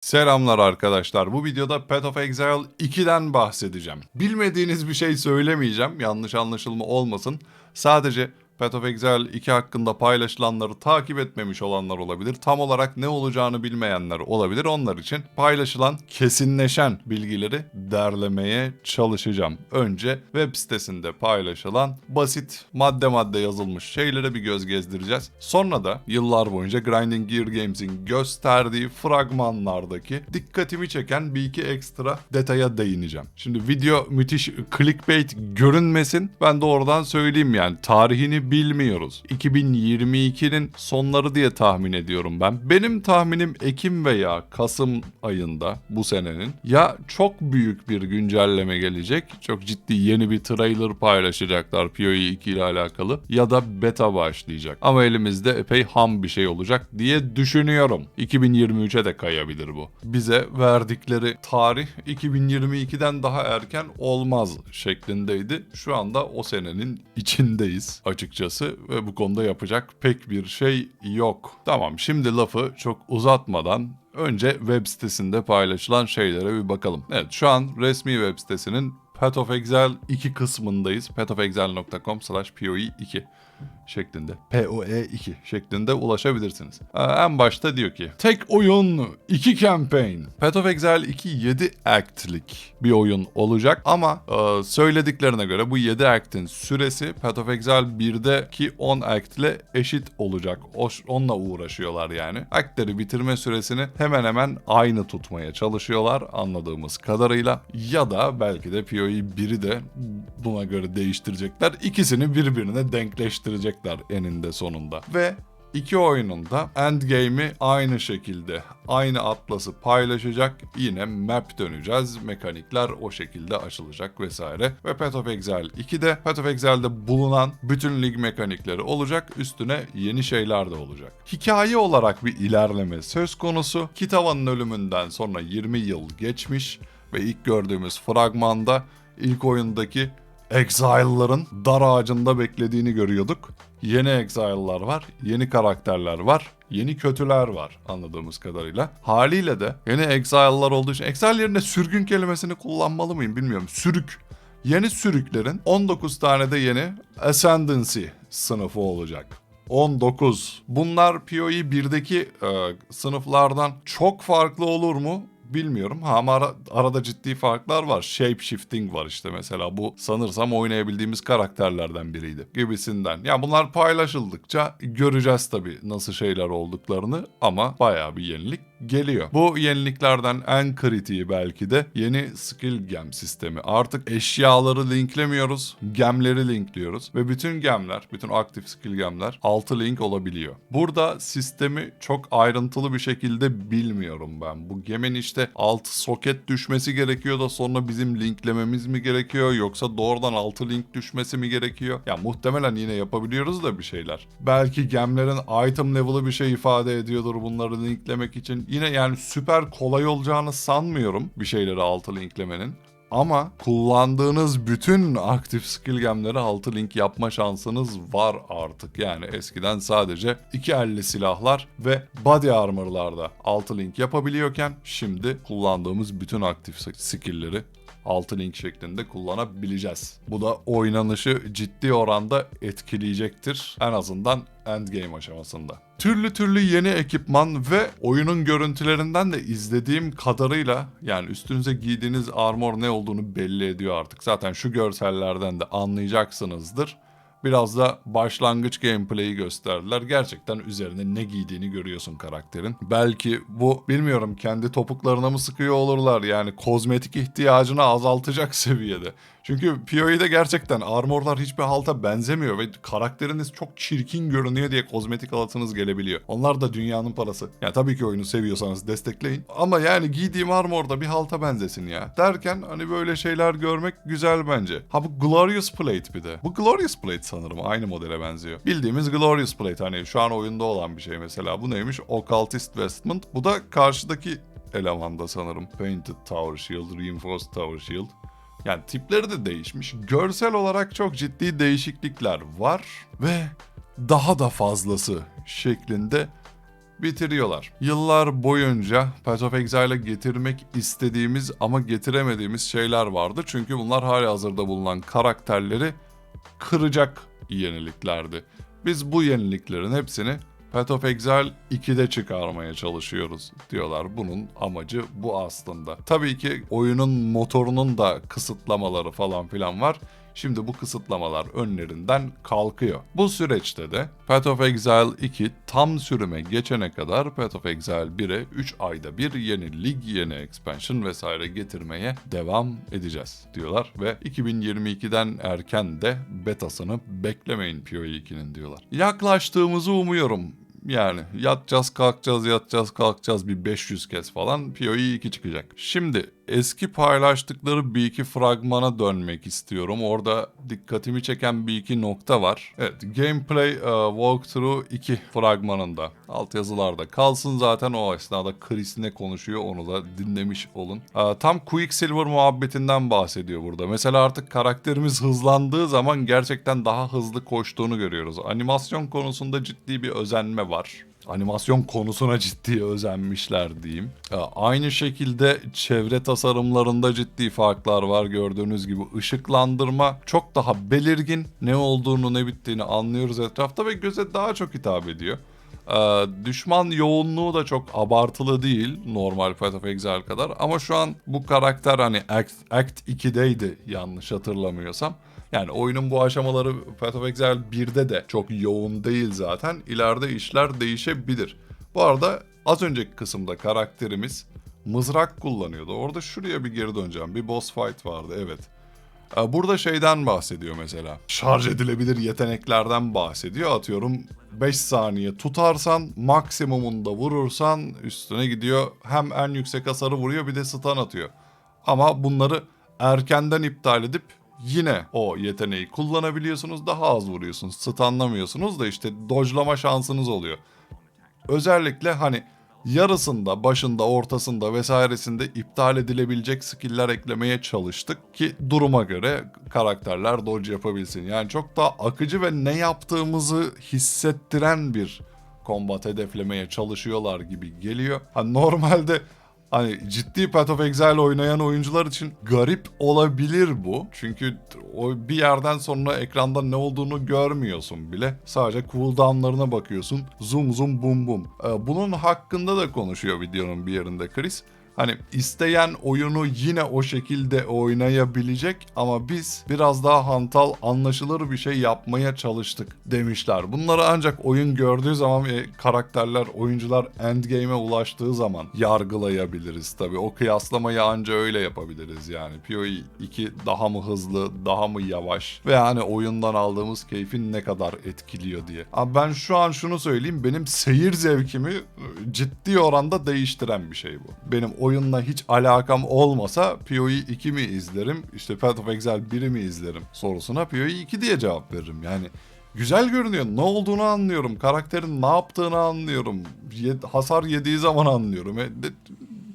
Selamlar arkadaşlar. Bu videoda Path of Exile 2'den bahsedeceğim. Bilmediğiniz bir şey söylemeyeceğim. Yanlış anlaşılma olmasın. Sadece Path of Exile 2 hakkında paylaşılanları takip etmemiş olanlar olabilir. Tam olarak ne olacağını bilmeyenler olabilir. Onlar için paylaşılan, kesinleşen bilgileri derlemeye çalışacağım. Önce web sitesinde paylaşılan basit madde madde yazılmış şeylere bir göz gezdireceğiz. Sonra da yıllar boyunca Grinding Gear Games'in gösterdiği fragmanlardaki dikkatimi çeken bir iki ekstra detaya değineceğim. Şimdi video müthiş clickbait görünmesin. Ben de oradan söyleyeyim yani tarihini bilmiyoruz. 2022'nin sonları diye tahmin ediyorum ben. Benim tahminim Ekim veya Kasım ayında bu senenin ya çok büyük bir güncelleme gelecek. Çok ciddi yeni bir trailer paylaşacaklar PoE 2 ile alakalı ya da beta başlayacak. Ama elimizde epey ham bir şey olacak diye düşünüyorum. 2023'e de kayabilir bu. Bize verdikleri tarih 2022'den daha erken olmaz şeklindeydi. Şu anda o senenin içindeyiz açıkçası ve bu konuda yapacak pek bir şey yok. Tamam şimdi lafı çok uzatmadan önce web sitesinde paylaşılan şeylere bir bakalım. Evet şu an resmi web sitesinin Path of Exile 2 kısmındayız. pathofexile.com slash poe2 şeklinde. POE2 şeklinde ulaşabilirsiniz. Ee, en başta diyor ki tek oyun 2 campaign. Path of Exile 2 7 act'lik bir oyun olacak ama e, söylediklerine göre bu 7 act'in süresi Path of Exile 1'deki 10 act ile eşit olacak. O, onunla uğraşıyorlar yani. Act'leri bitirme süresini hemen hemen aynı tutmaya çalışıyorlar anladığımız kadarıyla. Ya da belki de PoE 1'i de buna göre değiştirecekler. İkisini birbirine denkleştirecekler eninde sonunda. Ve İki oyunun da endgame'i aynı şekilde, aynı atlası paylaşacak. Yine map döneceğiz, mekanikler o şekilde açılacak vesaire. Ve Path of Exile 2'de, Path of Exile'de bulunan bütün lig mekanikleri olacak. Üstüne yeni şeyler de olacak. Hikaye olarak bir ilerleme söz konusu. Kitava'nın ölümünden sonra 20 yıl geçmiş ve ilk gördüğümüz fragmanda ilk oyundaki Exile'ların dar ağacında beklediğini görüyorduk. Yeni Exile'lar var, yeni karakterler var, yeni kötüler var anladığımız kadarıyla. Haliyle de yeni Exile'lar olduğu için Exile yerine sürgün kelimesini kullanmalı mıyım bilmiyorum. Sürük. Yeni sürüklerin 19 tane de yeni Ascendancy sınıfı olacak. 19. Bunlar PoE 1'deki e, sınıflardan çok farklı olur mu? Bilmiyorum Ha, ama ara- arada ciddi farklar var. Shape shifting var işte mesela bu sanırsam oynayabildiğimiz karakterlerden biriydi gibisinden. Ya bunlar paylaşıldıkça göreceğiz tabii nasıl şeyler olduklarını ama bayağı bir yenilik geliyor. Bu yeniliklerden en kritiği belki de yeni skill gem sistemi. Artık eşyaları linklemiyoruz, gemleri linkliyoruz ve bütün gemler, bütün aktif skill gemler 6 link olabiliyor. Burada sistemi çok ayrıntılı bir şekilde bilmiyorum ben. Bu gemin işte 6 soket düşmesi gerekiyor da sonra bizim linklememiz mi gerekiyor yoksa doğrudan 6 link düşmesi mi gerekiyor? Ya muhtemelen yine yapabiliyoruz da bir şeyler. Belki gemlerin item level'ı bir şey ifade ediyordur bunları linklemek için. Yine yani süper kolay olacağını sanmıyorum bir şeyleri altı linklemenin. Ama kullandığınız bütün aktif skill gemleri altı link yapma şansınız var artık. Yani eskiden sadece iki elli silahlar ve body armor'larda altı link yapabiliyorken şimdi kullandığımız bütün aktif skill'leri 6 link şeklinde kullanabileceğiz. Bu da oynanışı ciddi oranda etkileyecektir. En azından endgame aşamasında. Türlü türlü yeni ekipman ve oyunun görüntülerinden de izlediğim kadarıyla yani üstünüze giydiğiniz armor ne olduğunu belli ediyor artık. Zaten şu görsellerden de anlayacaksınızdır. Biraz da başlangıç gameplay'i gösterdiler. Gerçekten üzerine ne giydiğini görüyorsun karakterin. Belki bu bilmiyorum kendi topuklarına mı sıkıyor olurlar yani kozmetik ihtiyacını azaltacak seviyede. Çünkü PoE'de gerçekten armorlar hiçbir halta benzemiyor ve karakteriniz çok çirkin görünüyor diye kozmetik alatınız gelebiliyor. Onlar da dünyanın parası. Ya tabii ki oyunu seviyorsanız destekleyin. Ama yani giydiğim armorda bir halta benzesin ya. Derken hani böyle şeyler görmek güzel bence. Ha bu Glorious Plate bir de. Bu Glorious Plate sanırım aynı modele benziyor. Bildiğimiz Glorious Plate hani şu an oyunda olan bir şey mesela. Bu neymiş? Occultist Vestment. Bu da karşıdaki elemanda sanırım. Painted Tower Shield, Reinforced Tower Shield. Yani tipleri de değişmiş. Görsel olarak çok ciddi değişiklikler var ve daha da fazlası şeklinde bitiriyorlar. Yıllar boyunca Path of Exile'e getirmek istediğimiz ama getiremediğimiz şeyler vardı. Çünkü bunlar hali hazırda bulunan karakterleri kıracak yeniliklerdi. Biz bu yeniliklerin hepsini Path of Exile 2'de çıkarmaya çalışıyoruz diyorlar. Bunun amacı bu aslında. Tabii ki oyunun motorunun da kısıtlamaları falan filan var. Şimdi bu kısıtlamalar önlerinden kalkıyor. Bu süreçte de Path of Exile 2 tam sürüme geçene kadar Path of Exile 1'e 3 ayda bir yeni lig, yeni expansion vesaire getirmeye devam edeceğiz diyorlar. Ve 2022'den erken de betasını beklemeyin PoE 2'nin diyorlar. Yaklaştığımızı umuyorum. Yani yatacağız kalkacağız yatacağız kalkacağız bir 500 kez falan PoE 2 çıkacak. Şimdi eski paylaştıkları bir iki fragmana dönmek istiyorum. Orada dikkatimi çeken bir iki nokta var. Evet gameplay uh, walkthrough 2 fragmanında altyazılarda kalsın zaten o esnada Chris ne konuşuyor onu da dinlemiş olun. Uh, tam Quicksilver muhabbetinden bahsediyor burada. Mesela artık karakterimiz hızlandığı zaman gerçekten daha hızlı koştuğunu görüyoruz. Animasyon konusunda ciddi bir özenme var animasyon konusuna ciddi özenmişler diyeyim. Aynı şekilde çevre tasarımlarında ciddi farklar var. Gördüğünüz gibi ışıklandırma çok daha belirgin. Ne olduğunu ne bittiğini anlıyoruz etrafta ve göze daha çok hitap ediyor. Ee, düşman yoğunluğu da çok abartılı değil normal Path of Exile kadar ama şu an bu karakter hani Act, Act 2'deydi yanlış hatırlamıyorsam. Yani oyunun bu aşamaları Path of Exile 1'de de çok yoğun değil zaten. İleride işler değişebilir. Bu arada az önceki kısımda karakterimiz mızrak kullanıyordu. Orada şuraya bir geri döneceğim. Bir boss fight vardı evet. Burada şeyden bahsediyor mesela. Şarj edilebilir yeteneklerden bahsediyor. Atıyorum 5 saniye tutarsan maksimumunda vurursan üstüne gidiyor. Hem en yüksek hasarı vuruyor bir de stun atıyor. Ama bunları erkenden iptal edip yine o yeteneği kullanabiliyorsunuz. Daha az vuruyorsunuz. Stunlamıyorsunuz da işte dojlama şansınız oluyor. Özellikle hani yarısında, başında, ortasında vesairesinde iptal edilebilecek skill'ler eklemeye çalıştık ki duruma göre karakterler dodge yapabilsin. Yani çok daha akıcı ve ne yaptığımızı hissettiren bir kombat hedeflemeye çalışıyorlar gibi geliyor. Hani normalde Hani ciddi Path of Exile oynayan oyuncular için garip olabilir bu. Çünkü o bir yerden sonra ekranda ne olduğunu görmüyorsun bile. Sadece cooldownlarına bakıyorsun. Zoom zoom boom boom. Ee, bunun hakkında da konuşuyor videonun bir yerinde Chris. Hani isteyen oyunu yine o şekilde oynayabilecek ama biz biraz daha hantal anlaşılır bir şey yapmaya çalıştık demişler. Bunları ancak oyun gördüğü zaman ve karakterler, oyuncular endgame'e ulaştığı zaman yargılayabiliriz tabi. O kıyaslamayı anca öyle yapabiliriz yani. PoE 2 daha mı hızlı, daha mı yavaş ve yani oyundan aldığımız keyfin ne kadar etkiliyor diye. Ama ben şu an şunu söyleyeyim benim seyir zevkimi ciddi oranda değiştiren bir şey bu. Benim oyunla hiç alakam olmasa PoE 2 mi izlerim, işte Path of Exile 1'i mi izlerim sorusuna PoE 2 diye cevap veririm. Yani güzel görünüyor. Ne olduğunu anlıyorum. Karakterin ne yaptığını anlıyorum. Hasar yediği zaman anlıyorum. E,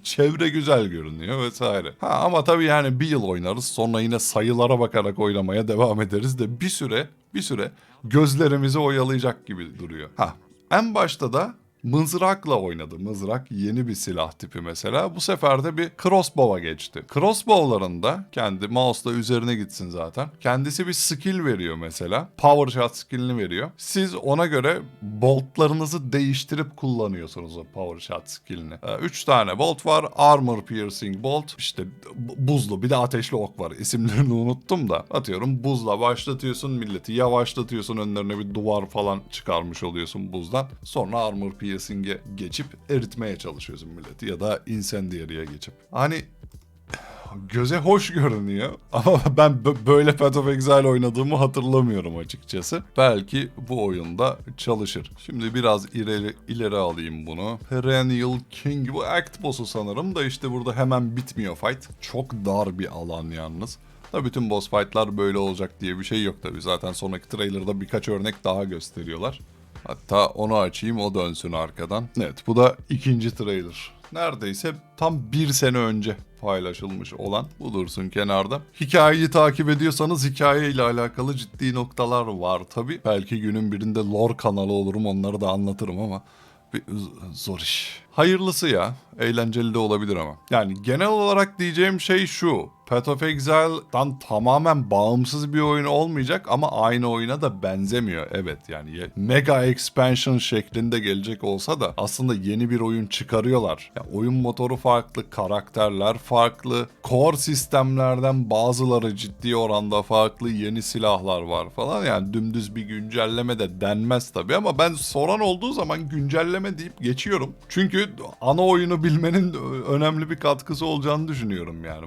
çevre güzel görünüyor vesaire. Ha ama tabii yani bir yıl oynarız sonra yine sayılara bakarak oynamaya devam ederiz de bir süre bir süre gözlerimizi oyalayacak gibi duruyor. Ha en başta da mızrakla oynadı. Mızrak yeni bir silah tipi mesela. Bu sefer de bir crossbow'a geçti. Crossbow'larında kendi mouse'la üzerine gitsin zaten. Kendisi bir skill veriyor mesela. Power shot skillini veriyor. Siz ona göre boltlarınızı değiştirip kullanıyorsunuz o power shot skillini. 3 tane bolt var. Armor piercing bolt. İşte bu- buzlu bir de ateşli ok var. İsimlerini unuttum da. Atıyorum buzla başlatıyorsun milleti. Yavaşlatıyorsun önlerine bir duvar falan çıkarmış oluyorsun buzdan. Sonra armor piercing'e geçip eritmeye çalışıyorsun milleti. Ya da incendiary'e geçip. Hani göze hoş görünüyor ama ben bö- böyle Path of Exile oynadığımı hatırlamıyorum açıkçası. Belki bu oyunda çalışır. Şimdi biraz ileri, ileri alayım bunu. Perennial King bu Act Boss'u sanırım da işte burada hemen bitmiyor fight. Çok dar bir alan yalnız. Da bütün boss fight'lar böyle olacak diye bir şey yok tabi. Zaten sonraki trailer'da birkaç örnek daha gösteriyorlar. Hatta onu açayım o dönsün arkadan. Evet bu da ikinci trailer. Neredeyse tam bir sene önce paylaşılmış olan bu dursun kenarda. Hikayeyi takip ediyorsanız hikaye ile alakalı ciddi noktalar var tabi. Belki günün birinde lore kanalı olurum onları da anlatırım ama bir zor iş. Hayırlısı ya. Eğlenceli de olabilir ama. Yani genel olarak diyeceğim şey şu. Path of Exile'dan tamamen bağımsız bir oyun olmayacak ama aynı oyuna da benzemiyor. Evet yani mega expansion şeklinde gelecek olsa da aslında yeni bir oyun çıkarıyorlar. Ya oyun motoru farklı, karakterler farklı, core sistemlerden bazıları ciddi oranda farklı, yeni silahlar var falan. Yani dümdüz bir güncelleme de denmez tabii ama ben soran olduğu zaman güncelleme deyip geçiyorum. Çünkü ana oyunu bilmenin önemli bir katkısı olacağını düşünüyorum yani.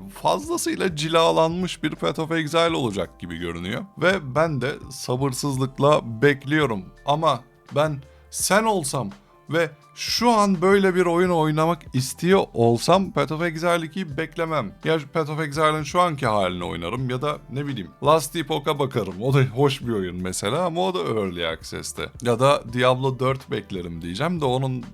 Fazlasıyla cilalanmış bir Path of Exile olacak gibi görünüyor. Ve ben de sabırsızlıkla bekliyorum. Ama ben sen olsam ve şu an böyle bir oyun oynamak istiyor olsam Path of Exile 2'yi beklemem. Ya Path of Exile'ın şu anki halini oynarım ya da ne bileyim Last Epoch'a bakarım. O da hoş bir oyun mesela ama o da Early Access'te. Ya da Diablo 4 beklerim diyeceğim de onun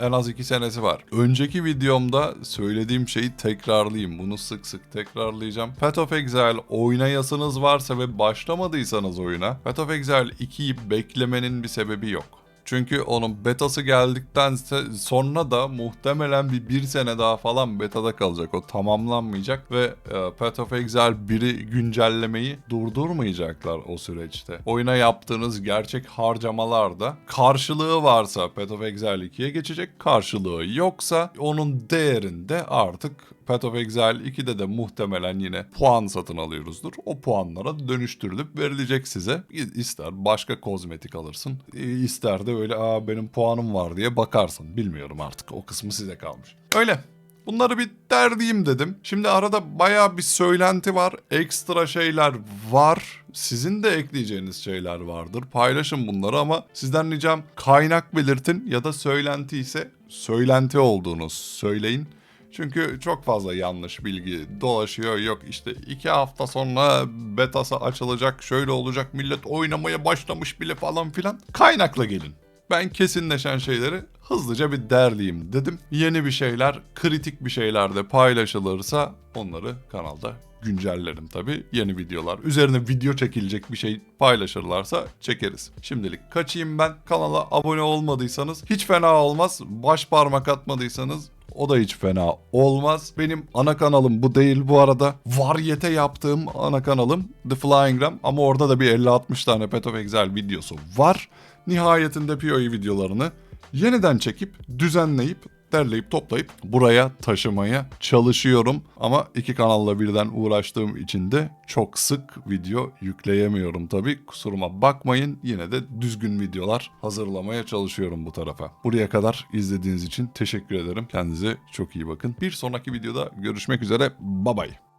en az iki senesi var. Önceki videomda söylediğim şeyi tekrarlayayım. Bunu sık sık tekrarlayacağım. Path of Exile oynayasınız varsa ve başlamadıysanız oyuna Path of Exile 2'yi beklemenin bir sebebi yok. Çünkü onun betası geldikten sonra da muhtemelen bir bir sene daha falan betada kalacak. O tamamlanmayacak ve e, Path of Exile 1'i güncellemeyi durdurmayacaklar o süreçte. Oyuna yaptığınız gerçek harcamalarda karşılığı varsa Path of Exile 2'ye geçecek. Karşılığı yoksa onun değerinde artık Path of Exile 2'de de muhtemelen yine puan satın alıyoruzdur. O puanlara dönüştürülüp verilecek size. İster başka kozmetik alırsın, ister de öyle aa benim puanım var diye bakarsın. Bilmiyorum artık o kısmı size kalmış. Öyle. Bunları bir derdiyim dedim. Şimdi arada baya bir söylenti var. Ekstra şeyler var. Sizin de ekleyeceğiniz şeyler vardır. Paylaşın bunları ama sizden ricam kaynak belirtin ya da söylenti ise söylenti olduğunu söyleyin. Çünkü çok fazla yanlış bilgi dolaşıyor. Yok işte iki hafta sonra betası açılacak, şöyle olacak, millet oynamaya başlamış bile falan filan. Kaynakla gelin. Ben kesinleşen şeyleri hızlıca bir derleyeyim dedim. Yeni bir şeyler, kritik bir şeyler de paylaşılırsa onları kanalda güncellerim tabii. Yeni videolar. Üzerine video çekilecek bir şey paylaşırlarsa çekeriz. Şimdilik kaçayım ben. Kanala abone olmadıysanız hiç fena olmaz. Baş parmak atmadıysanız o da hiç fena olmaz. Benim ana kanalım bu değil bu arada. Varyete yaptığım ana kanalım The Flying Ram ama orada da bir 50-60 tane Path of Exile videosu var. Nihayetinde PoE videolarını yeniden çekip düzenleyip derleyip toplayıp buraya taşımaya çalışıyorum. Ama iki kanalla birden uğraştığım için de çok sık video yükleyemiyorum tabii. Kusuruma bakmayın. Yine de düzgün videolar hazırlamaya çalışıyorum bu tarafa. Buraya kadar izlediğiniz için teşekkür ederim. Kendinize çok iyi bakın. Bir sonraki videoda görüşmek üzere. Bye bye.